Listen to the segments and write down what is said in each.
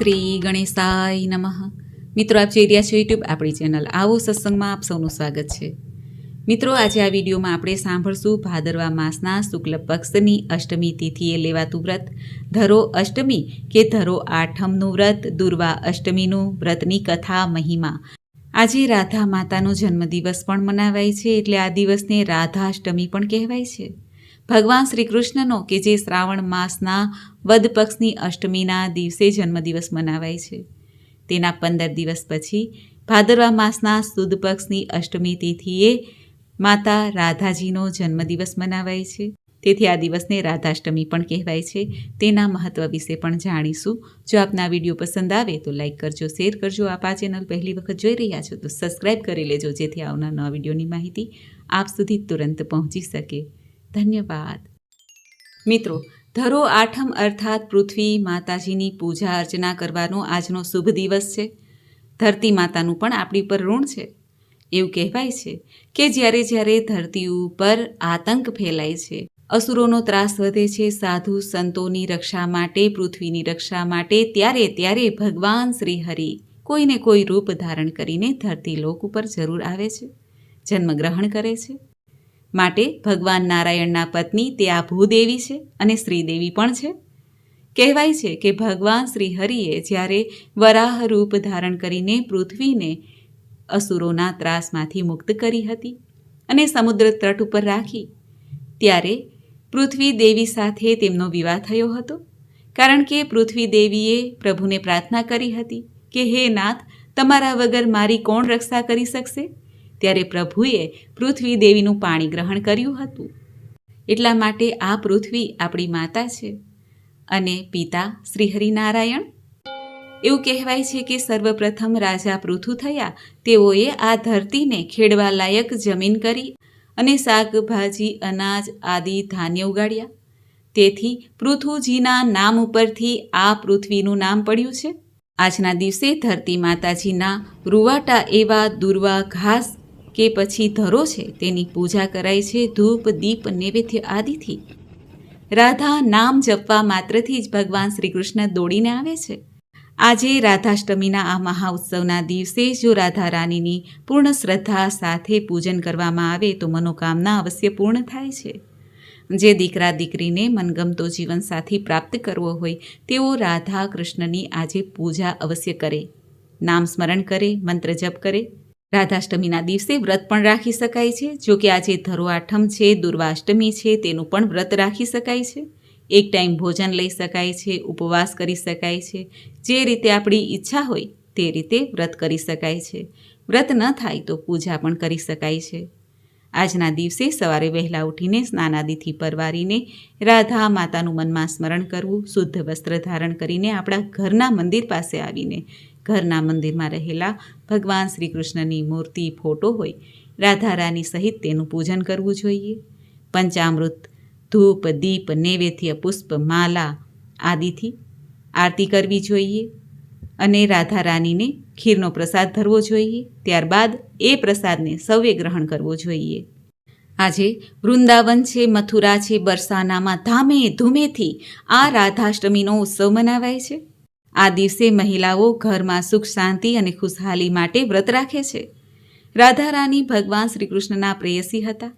શ્રી ગણેશાય નમઃ. મિત્રો, આપ જોઈ રહ્યા છો યુટ્યુબ આપણી ચેનલ. આવો સત્સંગમાં આપ સૌનું સ્વાગત છે. મિત્રો, આજે આ વિડીયોમાં આપણે સાંભળશું ભાદરવા માસના શુક્લ પક્ષની અષ્ટમી તિથિએ લેવાતું વ્રત. ધરો અષ્ટમી કે ધરો આઠમનું વ્રત, દુર્વા અષ્ટમીનું વ્રતની કથા, મહિમા. આજે રાધા માતાનો જન્મદિવસ પણ મનાવાય છે, એટલે આ દિવસને રાધાષ્ટમી પણ કહેવાય છે. ભગવાન શ્રી કૃષ્ણનો કે જે શ્રાવણ માસના વદ પક્ષની અષ્ટમીના દિવસે જન્મદિવસ મનાવાય છે. તેના પંદર દિવસ પછી ભાદરવા માસના સુદ પક્ષની અષ્ટમી તિથિએ માતા રાધાજીનો જન્મદિવસ મનાવાય છે. તેથી આ દિવસને રાધાષ્ટમી પણ કહેવાય છે. તેના મહત્વ વિશે પણ જાણીશું. જો આપના વીડિયો પસંદ આવે તો લાઈક કરજો, શેર કરજો. આપ આ ચેનલ પહેલી વખત જોઈ રહ્યા છો તો સબસ્ક્રાઈબ કરી લેજો, જેથી આવનાર નવા વિડીયોની માહિતી આપ સુધી તુરંત પહોંચી શકે. ધન્યવાદ. મિત્રો ધરો આઠમ અર્થાત પૃથ્વી માતાજીની પૂજા અર્ચના કરવાનો આજનો શુભ દિવસ છે. ધરતી માતાનું પણ આપણી પર ઋણ છે. એવું કહેવાય છે કે જ્યારે જ્યારે ધરતી ઉપર આતંક ફેલાય છે, અસુરોનો ત્રાસ વધે છે, સાધુ સંતોની રક્ષા માટે, પૃથ્વીની રક્ષા માટે, ત્યારે ત્યારે ભગવાન શ્રી હરિ કોઈને કોઈ રૂપ ધારણ કરીને ધરતી લોક ઉપર જરૂર આવે છે. જન્મગ્રહણ કરે છે. માટે ભગવાન નારાયણના પત્ની તે આ ભૂદેવી છે અને શ્રીદેવી પણ છે. કહેવાય છે કે ભગવાન શ્રી હરિએ જ્યારે વરાહ રૂપ ધારણ કરીને પૃથ્વીને અસુરોના ત્રાસમાંથી મુક્ત કરી હતી અને સમુદ્ર તટ ઉપર રાખી, ત્યારે પૃથ્વી દેવી સાથે તેમનો વિવાહ થયો હતો. કારણ કે પૃથ્વી દેવીએ પ્રભુને પ્રાર્થના કરી હતી કે, હે નાથ, તમારા વગર મારી કોણ રક્ષા કરી શકશે? ત્યારે પ્રભુએ પૃથ્વી દેવીનું પાણી ગ્રહણ કર્યું હતું. એટલા માટે આ પૃથ્વી આપણી માતા છે અને પિતા શ્રી હરિનારાયણ. એવું કહેવાય છે કે સર્વપ્રથમ રાજા પૃથુ થયા. તેઓએ આ ધરતીને ખેડવા લાયક જમીન કરી અને શાકભાજી અનાજ આદિ ધાન્ય ઉગાડ્યા. તેથી પૃથુજીના નામ ઉપરથી આ પૃથ્વીનું નામ પડ્યું છે. આજના દિવસે ધરતી માતાજીના રૂવાટા એવા દુર્વા ઘાસ કે પછી ધરો છે તેની પૂજા કરાય છે ધૂપ, દીપ, નૈવેદ્ય આદિથી. રાધા નામ જપવા માત્રથી જ ભગવાન શ્રી કૃષ્ણ દોડીને આવે છે. આજે રાધાષ્ટમીના આ મહાઉત્સવના દિવસે જો રાધા રાણીની પૂર્ણ શ્રદ્ધા સાથે પૂજન કરવામાં આવે તો મનોકામના અવશ્ય પૂર્ણ થાય છે. જે દીકરા દીકરીને મનગમતો જીવનસાથી પ્રાપ્ત કરવો હોય તેઓ રાધા કૃષ્ણની આજે પૂજા અવશ્ય કરે. નામ સ્મરણ કરે, મંત્ર જપ કરે. રાધાષ્ટમીના દિવસે વ્રત પણ રાખી શકાય છે. જો કે આજે ધરો આઠમ છે, દુર્વાષ્ટમી છે, તેનું પણ વ્રત રાખી શકાય છે. એક ટાઈમ ભોજન લઈ શકાય છે, ઉપવાસ કરી શકાય છે. જે રીતે આપણી ઈચ્છા હોય તે રીતે વ્રત કરી શકાય છે. વ્રત ન થાય તો પૂજા પણ કરી શકાય છે. આજના દિવસે સવારે વહેલા ઉઠીને સ્નાનાદિથી પરવારીને રાધા માતાનું મનમાં સ્મરણ કરવું, શુદ્ધ વસ્ત્ર ધારણ કરીને આપણા ઘરના મંદિર પાસે આવીને ઘરના મંદિરમાં રહેલા ભગવાન શ્રી કૃષ્ણની મૂર્તિ ફોટો હોય રાધા રાની સહિત તેનું પૂજન કરવું જોઈએ. પંચામૃત, ધૂપ, દીપ, નૈવેદ્ય, પુષ્પ, માલા આદિથી આરતી કરવી જોઈએ અને રાધા ખીરનો પ્રસાદ ધરવો જોઈએ. ત્યારબાદ એ પ્રસાદને સૌએ ગ્રહણ કરવો જોઈએ. આજે વૃંદાવન છે, મથુરા છે, બરસાનામાં ધામે ધૂમેથી આ રાધાષ્ટમીનો ઉત્સવ મનાવાય છે. આ દિવસે મહિલાઓ ઘરમાં સુખ, શાંતિ અને ખુશહાલી માટે વ્રત રાખે છે. રાધા રાની ભગવાન શ્રી કૃષ્ણના પ્રેયસી હતા.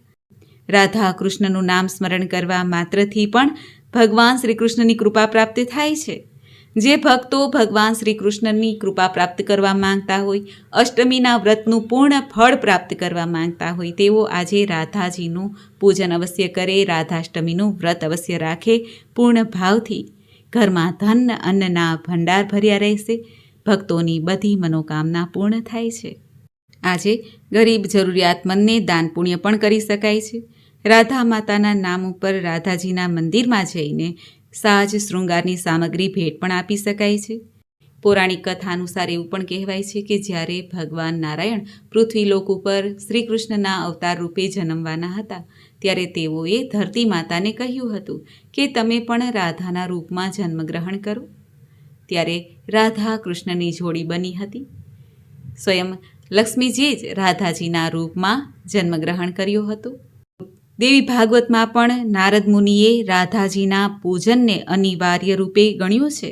રાધા કૃષ્ણનું નામ સ્મરણ કરવા માત્રથી પણ ભગવાન શ્રી કૃષ્ણની કૃપા પ્રાપ્ત થાય છે. જે ભક્તો ભગવાન શ્રી કૃષ્ણની કૃપા પ્રાપ્ત કરવા માંગતા હોય, અષ્ટમીના વ્રતનું પૂર્ણ ફળ પ્રાપ્ત કરવા માંગતા હોય, તેઓ આજે રાધાજીનું પૂજન અવશ્ય કરે, રાધાષ્ટમીનું વ્રત અવશ્ય રાખે, પૂર્ણ ભાવથી ઘરમાં ધન, અન્નના ભંડાર ભર્યા રહેશે. ભક્તોની બધી મનોકામના પૂર્ણ થાય છે. આજે ગરીબ જરૂરિયાતમંદને દાન પુણ્ય પણ કરી શકાય છે. રાધા માતાના નામ ઉપર રાધાજીના મંદિરમાં જઈને સાજ, શૃંગારની સામગ્રી, ભેટ પણ આપી શકાય છે. પૌરાણિક કથા અનુસાર એવું પણ કહેવાય છે કે જ્યારે ભગવાન નારાયણ પૃથ્વીલોક ઉપર શ્રી કૃષ્ણના અવતાર રૂપે જન્મવાના હતા, ત્યારે તેઓએ ધરતી માતાને કહ્યું હતું કે તમે પણ રાધાના રૂપમાં જન્મગ્રહણ કરો. ત્યારે રાધા કૃષ્ણની જોડી બની હતી. સ્વયં લક્ષ્મીજી જ રાધાજીના રૂપમાં જન્મગ્રહણ કર્યો હતો. દેવી ભાગવતમાં પણ નારદ મુનિએ રાધાજીના પૂજનને અનિવાર્ય રૂપે ગણ્યું છે.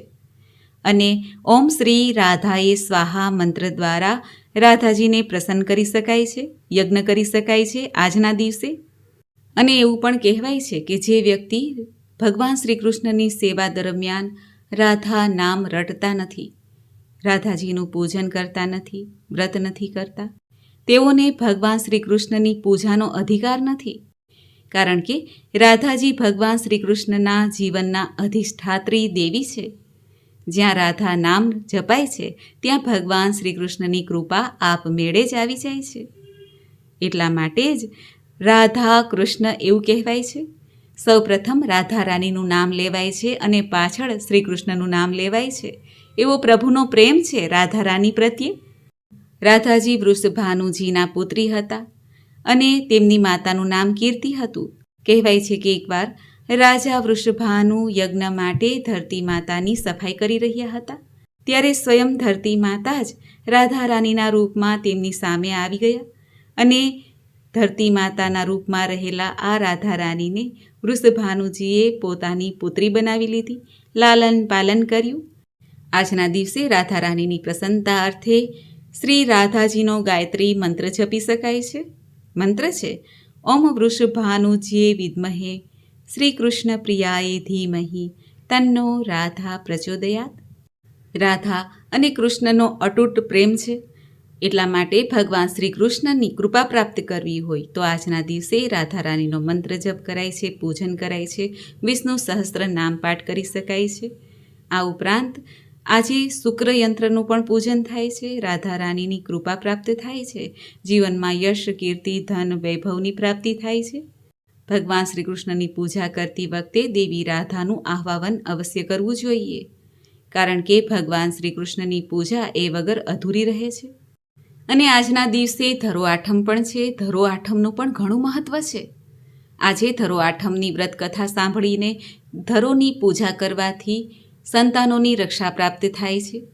અને ઓમ શ્રી રાધાએ સ્વાહા મંત્ર દ્વારા રાધાજીને પ્રસન્ન કરી શકાય છે, યજ્ઞ કરી શકાય છે આજના દિવસે. અને એવું પણ કહેવાય છે કે જે વ્યક્તિ ભગવાન શ્રી કૃષ્ણની સેવા દરમિયાન રાધા નામ રટતા નથી, રાધાજીનું પૂજન કરતા નથી, વ્રત નથી કરતા, તેઓને ભગવાન શ્રી કૃષ્ણની પૂજાનો અધિકાર નથી. કારણ કે રાધાજી ભગવાન શ્રી કૃષ્ણના જીવનના અધિષ્ઠાત્રી દેવી છે. જ્યાં રાધા નામ જપાય છે, ત્યાં ભગવાન શ્રી કૃષ્ણની કૃપા આપમેળે જ આવી જાય છે. એટલા માટે જ રાધા કૃષ્ણ એવું કહેવાય છે, સૌપ્રથમ રાધા રાણીનું નામ લેવાય છે અને પાછળ શ્રી કૃષ્ણનું નામ લેવાય છે. એવો પ્રભુનો પ્રેમ છે રાધા રાણી પ્રત્યે. રાધાજી વૃષભાનુજીના પુત્રી હતા અને તેમની માતાનું નામ કીર્તિ હતું. કહેવાય છે કે એકવાર રાજા વૃષભાનુ યજ્ઞ માટે ધરતી માતાની સફાઈ કરી રહ્યા હતા. ત્યારે સ્વયં ધરતી માતા જ રાધા રાણીના રૂપમાં તેમની સામે આવી ગયા અને ધરતી માતાના રૂપમાં રહેલા આ રાધા વૃષભાનુજીએ પોતાની પુત્રી બનાવી લીધી. લાલન પાલન કર્યું. આજના દિવસે રાધા રાણીની પ્રસન્નતા અર્થે શ્રી રાધાજીનો ગાયત્રી મંત્ર જપી શકાય છે. મંત્ર છે, ઓમ વૃષભાનુજીએ વિદ્મહે શ્રી કૃષ્ણ પ્રિયાએ ધીમહી, તન્નો રાધા પ્રચોદયાત. રાધા, અને કૃષ્ણનો અતૂટ પ્રેમ છે. એટલા માટે ભગવાન શ્રી કૃષ્ણની કૃપા પ્રાપ્ત કરવી હોય તો આજના દિવસે રાધા રાણીનો મંત્ર જપ કરાય છે, પૂજન કરાય છે, વિષ્ણુ સહસ્ત્ર નામ પાઠ કરી શકાય છે. આ ઉપરાંત આજે શુક્ર યંત્રનું પણ પૂજન થાય છે, રાધા રાણીની કૃપા પ્રાપ્ત થાય છે, જીવનમાં યશ, કીર્તિ, ધન, વૈભવની પ્રાપ્તિ થાય છે. ભગવાન શ્રી કૃષ્ણની પૂજા કરતી વખતે દેવી રાધાનું આહ્વાન અવશ્ય કરવું જોઈએ. કારણ કે ભગવાન શ્રી કૃષ્ણની પૂજા એ વગર અધૂરી રહે છે. અને આજના દિવસે ધરો આઠમ પણ છે. ધરો આઠમનું પણ ઘણું મહત્ત્વ છે. આજે ધરો આઠમની વ્રત કથા સાંભળીને ધરોની પૂજા કરવાથી સંતાનોની રક્ષા પ્રાપ્ત થાય છે.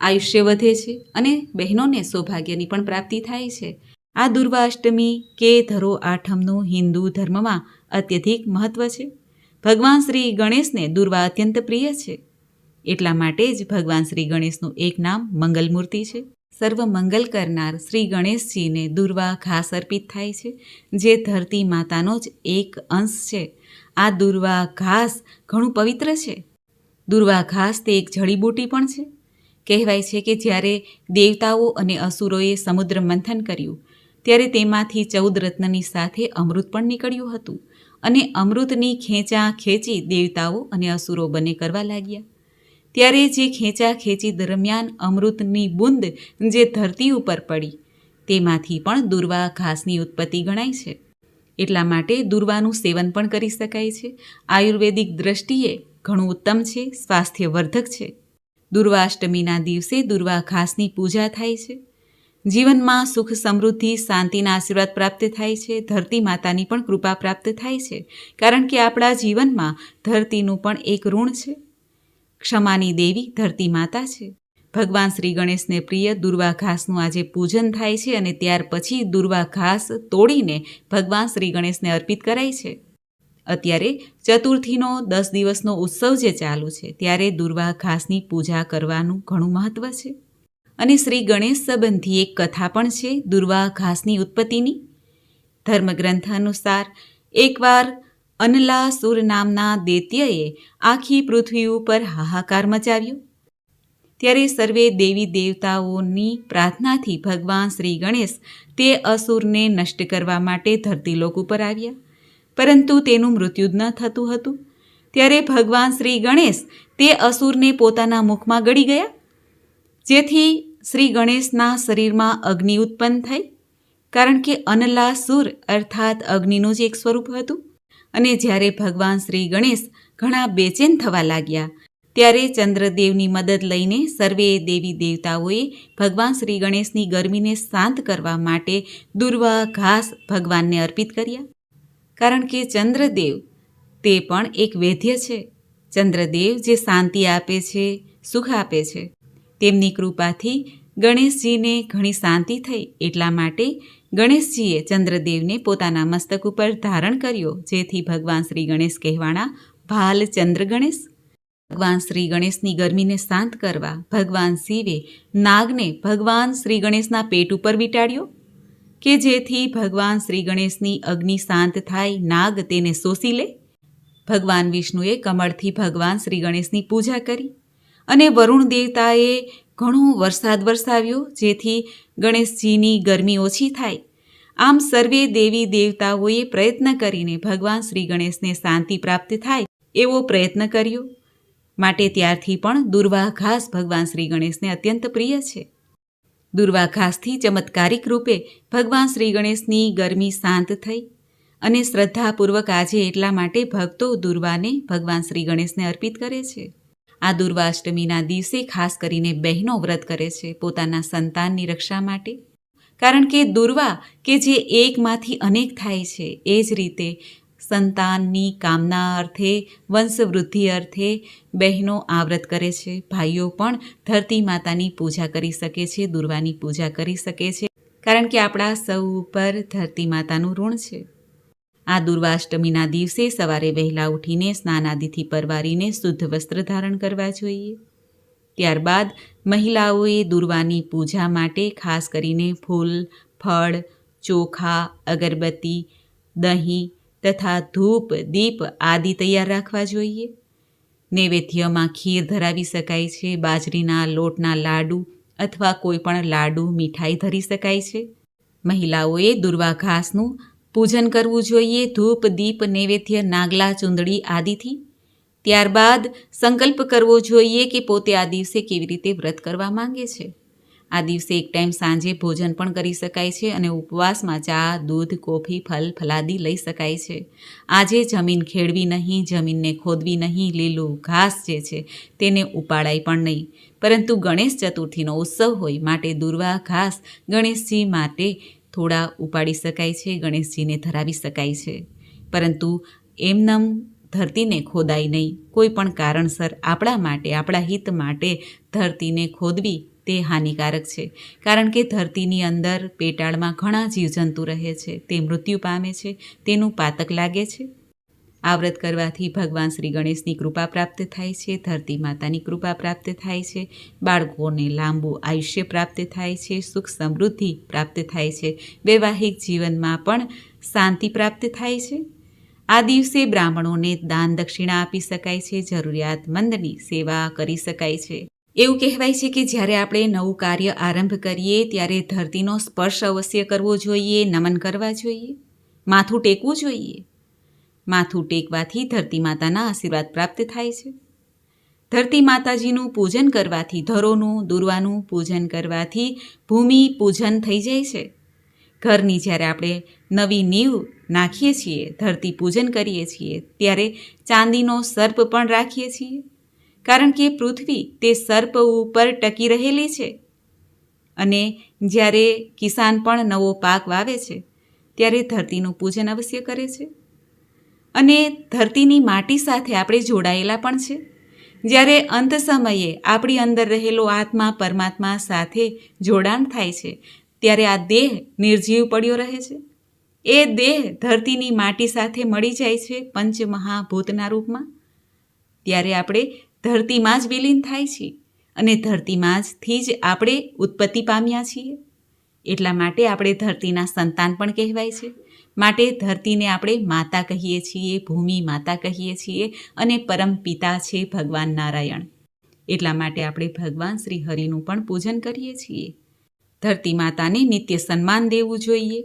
આયુષ્ય વધે છે અને બહેનોને સૌભાગ્યની પણ પ્રાપ્તિ થાય છે. આ દુર્વા અષ્ટમી કે ધરો આઠમનું હિન્દુ ધર્મમાં અત્યધિક મહત્ત્વ છે. ભગવાન શ્રી ગણેશને દુર્વા અત્યંત પ્રિય છે. એટલા માટે જ ભગવાન શ્રી ગણેશનું એક નામ મંગલમૂર્તિ છે. સર્વ મંગલ કરનાર શ્રી ગણેશજીને દુર્વા ઘાસ અર્પિત થાય છે, જે ધરતી માતાનો જ એક અંશ છે. આ દુર્વા ઘાસ ઘણું પવિત્ર છે. દુર્વા ઘાસ તે એક જડીબૂટી પણ છે. કહેવાય છે કે જ્યારે દેવતાઓ અને અસુરોએ સમુદ્ર મંથન કર્યું ત્યારે તેમાંથી ચૌદ રત્નની સાથે અમૃત પણ નીકળ્યું હતું અને અમૃતની ખેંચા ખેંચી દેવતાઓ અને અસુરો બંને કરવા લાગ્યા. ત્યારે જે ખેંચા ખેંચી દરમિયાન અમૃતની બુંદ જે ધરતી ઉપર પડી, તેમાંથી પણ દુર્વા ઘાસની ઉત્પત્તિ ગણાય છે. એટલા માટે દુર્વાનું સેવન પણ કરી શકાય છે. આયુર્વેદિક દ્રષ્ટિએ ઘણું ઉત્તમ છે, સ્વાસ્થ્યવર્ધક છે. દુર્વાષ્ટમીના દિવસે દુર્વા ઘાસની પૂજા થાય છે. જીવનમાં સુખ, સમૃદ્ધિ, શાંતિના આશીર્વાદ પ્રાપ્ત થાય છે, ધરતી માતાની પણ કૃપા પ્રાપ્ત થાય છે, કારણ કે આપણા જીવનમાં ધરતીનું પણ એક ઋણ છે. ક્ષમાની દેવી ધરતી માતા છે. ભગવાન શ્રી ગણેશને પ્રિય દુર્વા ઘાસનું આજે પૂજન થાય છે અને ત્યાર પછી દુર્વા ઘાસ તોડીને ભગવાન શ્રી ગણેશને અર્પિત કરાય છે. અત્યારે ચતુર્થીનો દસ દિવસનો ઉત્સવ જે ચાલુ છે, ત્યારે દુર્વા ઘાસની પૂજા કરવાનું ઘણું મહત્ત્વ છે. અને શ્રી ગણેશ સંબંધી એક કથા પણ છે, દુર્વા ઘાસની ઉત્પત્તિની. ધર્મગ્રંથ અનુસાર એકવાર અનલા સુર નામના દૈત્યએ આખી પૃથ્વી ઉપર હાહાકાર મચાવ્યો. ત્યારે સર્વે દેવી દેવતાઓની પ્રાર્થનાથી ભગવાન શ્રી ગણેશ તે અસુરને નષ્ટ કરવા માટે ધરતીલોક ઉપર આવ્યા. પરંતુ તેનું મૃત્યુ જ ન થતું હતું. ત્યારે ભગવાન શ્રી ગણેશ તે અસુરને પોતાના મુખમાં ગળી ગયા. જેથી શ્રી ગણેશના શરીરમાં અગ્નિ ઉત્પન્ન થઈ, કારણ કે અનલાસુર અર્થાત અગ્નિનું જ એક સ્વરૂપ હતું. અને જ્યારે ભગવાન શ્રી ગણેશ ઘણા બેચેન થવા લાગ્યા, ત્યારે ચંદ્રદેવની મદદ લઈને સર્વે દેવી દેવતાઓએ ભગવાન શ્રી ગણેશની ગરમીને શાંત કરવા માટે દુર્વા ઘાસ ભગવાનને અર્પિત કર્યા. કારણ કે ચંદ્રદેવ તે પણ એક વૈદ્ય છે. ચંદ્રદેવ જે શાંતિ આપે છે, સુખ આપે છે. તેમની કૃપાથી ગણેશજીને ઘણી શાંતિ થઈ એટલા માટે ગણેશજીએ ચંદ્રદેવને પોતાના મસ્તક ઉપર ધારણ કર્યો, જેથી ભગવાન શ્રી ગણેશ કહેવાણા, ભાલ ચંદ્ર ગણેશ. ભગવાન શ્રી ગણેશની ગરમીને શાંત કરવા ભગવાન શિવે નાગને ભગવાન શ્રી ગણેશના પેટ ઉપર વીટાડ્યો કે જેથી ભગવાન શ્રી ગણેશની અગ્નિ શાંત થાય, નાગ તેને શોષી લે. ભગવાન વિષ્ણુએ કમળથી ભગવાન શ્રી ગણેશની પૂજા કરી. અને વરુણ દેવતાએ ઘણો વરસાદ વરસાવ્યો, જેથી ગણેશજીની ગરમી ઓછી થાય. આમ સર્વે દેવી દેવતાઓએ પ્રયત્ન કરીને ભગવાન શ્રી ગણેશને શાંતિ પ્રાપ્ત થાય એવો પ્રયત્ન કર્યો. માટે ત્યારથી પણ દુર્વા ઘાસ ભગવાન શ્રી ગણેશને અત્યંત પ્રિય છે. દુર્વા ઘાસથી ચમત્કારિક રૂપે ભગવાન શ્રી ગણેશની ગરમી શાંત થઈ અને શ્રદ્ધાપૂર્વક આજે એટલા માટે ભક્તો દુર્વાને ભગવાન શ્રી ગણેશને અર્પિત કરે છે. આ દુર્વાષ્ટમીના દિવસે ખાસ કરીને બહેનો વ્રત કરે છે પોતાના સંતાનની રક્ષા માટે. કારણ કે દુર્વા કે જે એકમાંથી અનેક થાય છે, એ જ રીતે સંતાનની કામના અર્થે, વંશવૃદ્ધિ અર્થે બહેનો આ વ્રત કરે છે. ભાઈઓ પણ ધરતી માતાની પૂજા કરી શકે છે, દુર્વાની પૂજા કરી શકે છે. કારણ કે આપણા સૌ ઉપર ધરતી માતાનું ઋણ છે. આ દુર્વાષ્ટમીના દિવસે સવારે વહેલા ઉઠીને સ્નાનાદિથી પરવારીને શુદ્ધ વસ્ત્ર ધારણ કરવા જોઈએ. ત્યારબાદ મહિલાઓએ દુર્વાની પૂજા માટે ખાસ કરીને ફૂલ, ફળ, ચોખા, અગરબત્તી, દહીં તથા ધૂપ, દીપ આદિ તૈયાર રાખવા જોઈએ. નૈવેદ્યમાં ખીર ધરાવી શકાય છે, બાજરીના લોટના લાડુ અથવા કોઈ પણ લાડુ મીઠાઈ ધરી શકાય છે. મહિલાઓએ દુર્વા ઘાસનું પૂજન કરવું જોઈએ. ધૂપ, દીપ, નૈવેદ્ય, નાગલા, ચૂંદડી આદિથી. ત્યારબાદ સંકલ્પ કરવો જોઈએ કે પોતે આ દિવસે કેવી રીતે વ્રત કરવા માંગે છે. આ દિવસે એક ટાઈમ સાંજે ભોજન પણ કરી શકાય છે અને ઉપવાસમાં ચા, દૂધ, કોફી, ફલ, ફલાદી લઈ શકાય છે. આજે જમીન ખેડવી નહીં, જમીનને ખોદવી નહીં, લીલું ઘાસ જે છે તેને ઉપાડાય પણ નહીં. પરંતુ ગણેશ ચતુર્થીનો ઉત્સવ હોય માટે દુર્વા ઘાસ ગણેશજી માટે થોડા ઉપાડી શકાય છે, ગણેશજીને ધરાવી શકાય છે. પરંતુ એમનમ ધરતીને ખોદાય નહીં. કોઈ પણ કારણસર આપણા માટે, આપણા હિત માટે ધરતીને ખોદવી તે હાનિકારક છે. કારણ કે ધરતીની અંદર પેટાળમાં ઘણા જીવજંતુ રહે છે. તે મૃત્યુ પામે છે. તેનું પાતક લાગે છે. આ વ્રત કરવાથી ભગવાન શ્રી ગણેશની કૃપા પ્રાપ્ત થાય છે, ધરતી માતાની કૃપા પ્રાપ્ત થાય છે, બાળકોને લાંબુ આયુષ્ય પ્રાપ્ત થાય છે, સુખ સમૃદ્ધિ પ્રાપ્ત થાય છે, વૈવાહિક જીવનમાં પણ શાંતિ પ્રાપ્ત થાય છે. આ દિવસે બ્રાહ્મણોને દાન દક્ષિણા આપી શકાય છે, જરૂરિયાતમંદની સેવા કરી શકાય છે. એવું કહેવાય છે કે જ્યારે આપણે નવું કાર્ય આરંભ કરીએ, ત્યારે ધરતીનો સ્પર્શ અવશ્ય કરવો જોઈએ, નમન કરવા જોઈએ, માથું ટેકવું જોઈએ. માથું ટેકવાથી ધરતી માતાના આશીર્વાદ પ્રાપ્ત થાય છે. ધરતી માતાજીનું પૂજન કરવાથી ધરોનું, દુર્વાનું પૂજન કરવાથી ભૂમિ પૂજન થઈ જાય છે. ઘરની જ્યારે આપણે નવી નીવ નાખીએ છીએ, ધરતી પૂજન કરીએ છીએ, ત્યારે ચાંદીનો સર્પ પણ રાખીએ છીએ. કારણ કે પૃથ્વી તે સર્પ ઉપર ટકી રહેલી છે. અને જ્યારે કિસાન પણ નવો પાક વાવે છે, ત્યારે ધરતીનું પૂજન અવશ્ય કરે છે. અને ધરતીની માટી સાથે આપણે જોડાયેલા પણ છે. જ્યારે અંત સમયે આપણી અંદર રહેલો આત્મા પરમાત્મા સાથે જોડાણ થાય છે, ત્યારે આ દેહ નિર્જીવ પડ્યો રહે છે. એ દેહ ધરતીની માટી સાથે મળી જાય છે પંચમહાભૂતના રૂપમાં. ત્યારે આપણે ધરતીમાં જ વિલીન થાય છે અને ધરતીમાં જથી જ આપણે ઉત્પત્તિ પામ્યા છીએ. એટલા માટે આપણે ધરતીના સંતાન પણ કહેવાય છે. માટે ધરતીને આપણે માતા કહીએ છીએ, ભૂમિ માતા કહીએ છીએ અને પરમ પિતા છે ભગવાન નારાયણ. એટલા માટે આપણે ભગવાન શ્રી હરિનું પણ પૂજન કરીએ છીએ. ધરતી માતાને નિત્ય સન્માન દેવું જોઈએ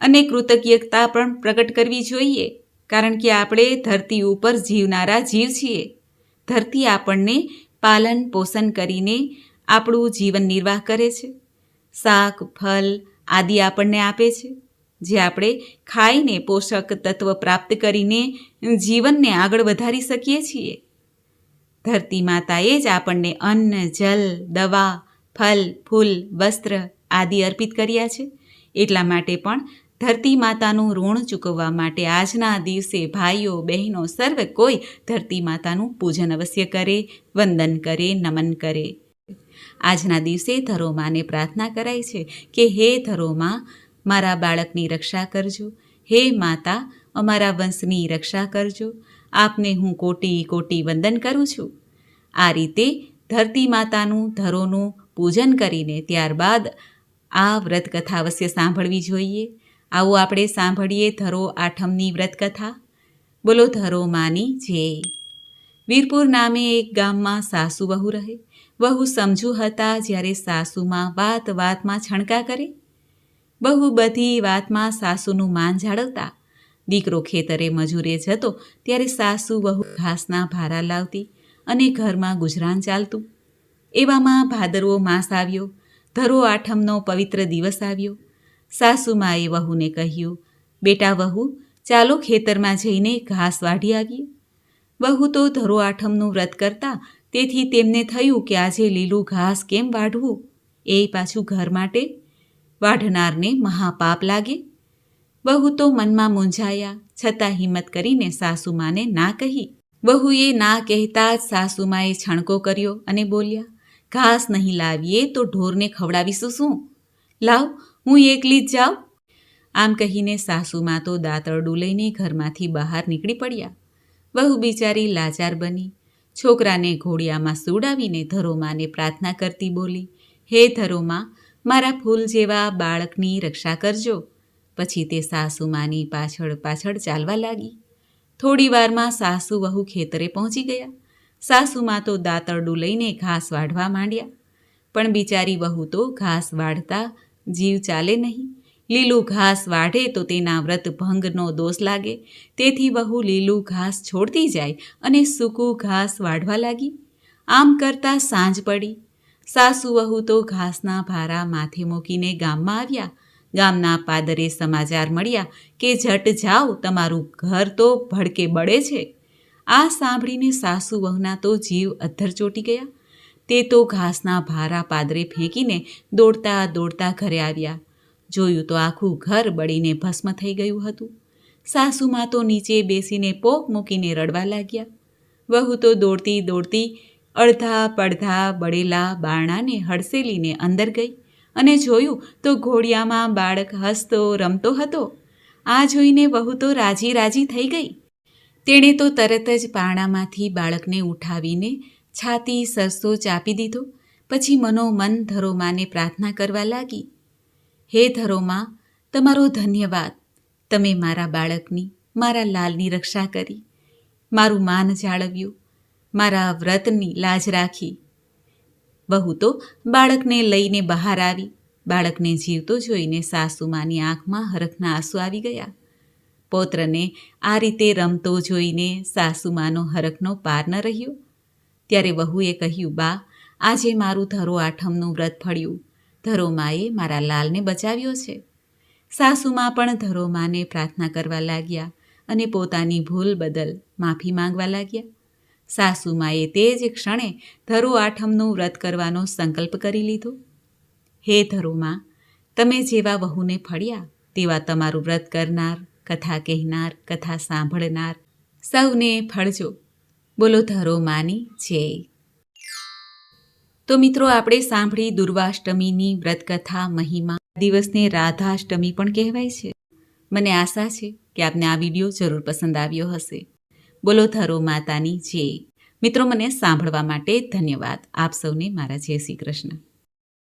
અને કૃતજ્ઞતા પણ પ્રગટ કરવી જોઈએ, કારણ કે આપણે ધરતી ઉપર જીવનારા જીવ છીએ. ધરતી આપણને પાલન પોષણ કરીને આપણું જીવન નિર્વાહ કરે છે. શાક, ફલ આદિ આપણને આપે છે. જે આપણે ખાઈને પોષક તત્વ પ્રાપ્ત કરીને જીવનને આગળ વધારી શકીએ છીએ. ધરતી માતાએ જ આપણને અન્ન, જલ, દવા, ફલ, ફૂલ, વસ્ત્ર આદિ અર્પિત કર્યા છે. એટલા માટે પણ ધરતી માતાનું ઋણ ચૂકવવા માટે આજના દિવસે ભાઈઓ, બહેનો સર્વ કોઈ ધરતી માતાનું પૂજન અવશ્ય કરે, વંદન કરે, નમન કરે. આજના દિવસે ધરોમાને પ્રાર્થના કરાય છે કે હે ધરોમાં મારા બાળકની રક્ષા કરજો. હે માતા, અમારા વંશની રક્ષા કરજો. આપને હું કોટી કોટી વંદન કરું છું. આ રીતે ધરતી માતાનું ધરોનું પૂજન કરીને ત્યારબાદ આ વ્રતકથા અવશ્ય સાંભળવી જોઈએ. આવો આપણે સાંભળીએ ધરો આઠમની વ્રતકથા. બોલો ધરો માની, જય. વીરપુર નામે એક ગામમાં સાસુ વહુ રહે. વહુ સમજુ હતા જ્યારે સાસુમાં વાત વાતમાં છણકા કરે. બહુ બધી વાતમાં સાસુનું માન જાળવતા. દીકરો ખેતરે મજૂરે જતો, ત્યારે સાસુ વહુ ઘાસના ભારા લાવતી અને ઘરમાં ગુજરાન ચાલતું. એવામાં ભાદરવો માસ આવ્યો, ધરો આઠમનો પવિત્ર દિવસ આવ્યો. સાસુમાએ વહુને કહ્યું, બેટા વહુ, ચાલો ખેતરમાં જઈને ઘાસ વાઢી આવીએ. વહુ તો ધરો આઠમનું વ્રત કરતા, તેથી તેમને થયું કે આજે લીલું ઘાસ કેમ વાઢવું? એ પાછું ઘર માટે વાઢનારને મહાપાપ લાગે? વહુ તો મનમાં મૂંઝાયા, છતાં હિંમત કરીને સાસુમાને ના કહી. વહુએ ના કહેતા જ સાસુમાએ છણકો કર્યો અને બોલ્યા, ઘાસ નહીં લાવીએ તો ઢોરને ખવડાવીશું શું? લાવ, હું એકલી જ જાઉં. આમ કહીને સાસુમાં તો દાંતરડું લઈને ઘરમાંથી બહાર નીકળી પડ્યા. વહુ બિચારી લાચાર બની. છોકરાને ઘોડિયામાં સુડાવીને ધરોમાને પ્રાર્થના કરતી બોલી, હે ધરોમાં મારા ફૂલ જેવા બાળકની રક્ષા કરજો. પછી તે સાસુમાની પાછળ પાછળ ચાલવા લાગી. થોડી વારમાં સાસુ વહુ ખેતરે પહોંચી ગયા. સાસુમાં તો દાંતરડું લઈને ઘાસ વાઢવા માંડ્યા. પણ બિચારી વહુ તો ઘાસ વાઢતા જીવ ચાલે નહીં. લીલું ઘાસ વાઢે તો તેના વ્રત ભંગનો દોષ લાગે. તેથી વહુ લીલું ઘાસ છોડતી જાય અને સૂકું ઘાસ વાઢવા લાગી. આમ કરતાં સાંજ પડી. સાસુ વહુ તો ઘાસના ભારા માથે મૂકીને ગામમાં આવ્યા. ગામના પાદરે સમાચાર મળ્યા કે જટ જાઓ, તમારું ઘર તો ભડકે બળે છે. આ સાંભળીને સાસુ વહુના તો જીવ અધ્ધર ચોટી ગયા. તે તો ઘાસના ભારા પાદરે ફેંકીને દોડતા દોડતા ઘરે આવ્યા. જોયું તો આખું ઘર બળીને ભસ્મ થઈ ગયું હતું. સાસુમાં તો નીચે બેસીને પોક મૂકીને રડવા લાગ્યા. વહુ તો દોડતી દોડતી અડધા પડધા બળેલા બારણાને હડસેલીને અંદર ગઈ અને જોયું તો ઘોડિયામાં બાળક હસતો રમતો હતો. આ જોઈને વહુ તો રાજી રાજી થઈ ગઈ. તેણે તો તરત જ પારણામાંથી બાળકને ઉઠાવીને છાતી સરસો ચાપી દીધો. પછી મનોમન ધરોમાને પ્રાર્થના કરવા લાગી. હે ધરોમા, તમારો ધન્યવાદ. તમે મારા બાળકની, મારા લાલની રક્ષા કરી. મારું માન જાળવ્યું. મારા વ્રતની લાજ રાખી. બહુ તો બાળકને લઈને બહાર આવી. બાળકને જીવતો જોઈને સાસુમાની આંખમાં હરખના આંસુ આવી ગયા. પૌત્રને આ રીતે રમતો જોઈને સાસુમાનો હરખનો પાર ન રહ્યો. ત્યારે વહુએ કહ્યું, બા, આજે મારું ધરો આઠમનું વ્રત ફળ્યું. ધરોમાએ મારા લાલને બચાવ્યો છે. સાસુમાં પણ ધરોમાને પ્રાર્થના કરવા લાગ્યા અને પોતાની ભૂલ બદલ માફી માંગવા લાગ્યા. સાસુમાએ તે જ ક્ષણે ધરો આઠમનું વ્રત કરવાનો સંકલ્પ કરી લીધો. હે ધરુમાં, તમે જેવા વહુને ફળ્યા, તેવા તમારું વ્રત કરનાર, કથા કહેનાર, કથા સાંભળનાર, સૌને ફળજો. બોલો ધરો માની, જય. તો મિત્રો, આપણે સાંભળી દુર્વાષ્ટમીની વ્રતકથા, મહિમા, દિવસને રાધાષ્ટમી પણ કહેવાય છે. મને આશા છે કે આપને આ વીડિયો જરૂર પસંદ આવ્યો હશે. બોલો ધરો માતાની જય. મિત્રો, મને સાંભળવા માટે ધન્યવાદ. આપ સૌને મારા જય શ્રી કૃષ્ણ.